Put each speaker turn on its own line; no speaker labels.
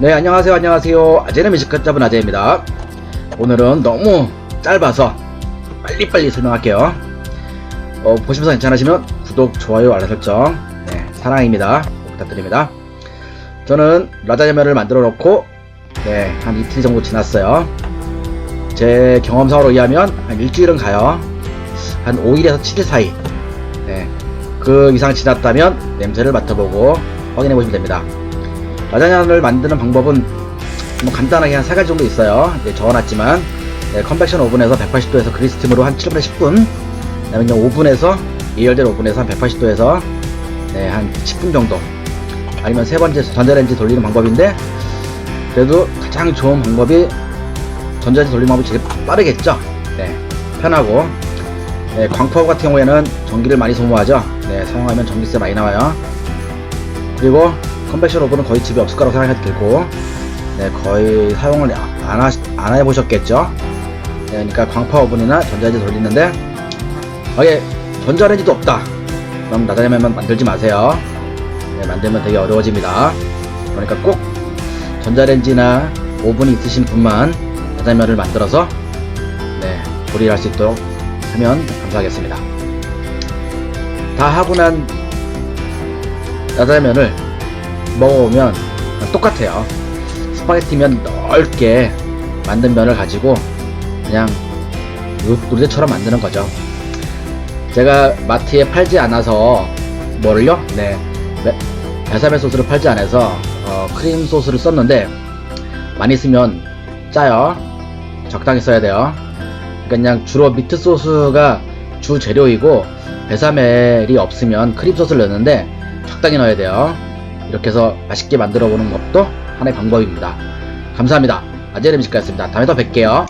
네 안녕하세요. 안녕하세요. 아재는 미식가잡은 아재입니다. 오늘은 너무 짧아서 빨리빨리 설명할게요. 어, 보시면서 괜찮으시면 구독 좋아요 알람 설정 네 사랑입니다. 꼭 부탁드립니다. 저는 라자냐면을 만들어 놓고 네 한 이틀 정도 지났어요. 제 경험상으로 의하면 한 일주일은 가요. 한 5일에서 7일 사이 네, 그 이상 지났다면 냄새를 맡아보고 확인해 보시면 됩니다 라자냐를 만드는 방법은 뭐 간단하게 한 3가지 정도 있어요. 네, 적어놨지만 네, 컨벡션 오븐에서 180도에서 그리스팀으로 한 7분에서 10분 그 다음에 이제 오븐에서 예열된 오븐에서 한 180도에서 네, 한 10분 정도 아니면 세 번째 전자레인지 돌리는 방법인데 그래도 가장 좋은 방법이 전자레인지 돌리는 방법이 제일 빠르겠죠. 네, 편하고 네, 광파우 같은 경우에는 전기를 많이 소모하죠. 네, 사용하면 전기세 많이 나와요. 그리고 컨벡션 오븐은 거의 집에 없을 거라고 생각해도 되고 네, 거의 사용을 안, 하, 안 해보셨겠죠? 네, 그러니까 광파 오븐이나 전자레인지 돌리는데 만약에 전자레인지도 없다. 그럼 라자냐면 만들지 마세요. 네, 만들면 되게 어려워집니다. 그러니까 꼭 전자레인지나 오븐이 있으신 분만 라자면을 만들어서 네, 조리를 할 수 있도록 하면 감사하겠습니다. 다 하고 난 라자면을 먹어보면 똑같아요. 스파게티면 넓게 만든 면을 가지고 그냥 노- 노른자처럼 만드는 거죠. 제가 마트에 팔지 않아서 뭐를요? 네, 베- 베사멜 소스를 팔지 않아서 어, 크림 소스를 썼는데 많이 쓰면 짜요. 적당히 써야 돼요. 그러니까 그냥 주로 미트 소스가 주 재료이고 베사멜이 없으면 크림 소스를 넣는데 적당히 넣어야 돼요. 이렇게 해서 맛있게 만들어 보는 것도 하나의 방법입니다. 감사합니다. 아재르 미식가였습니다. 다음에 또 뵐게요.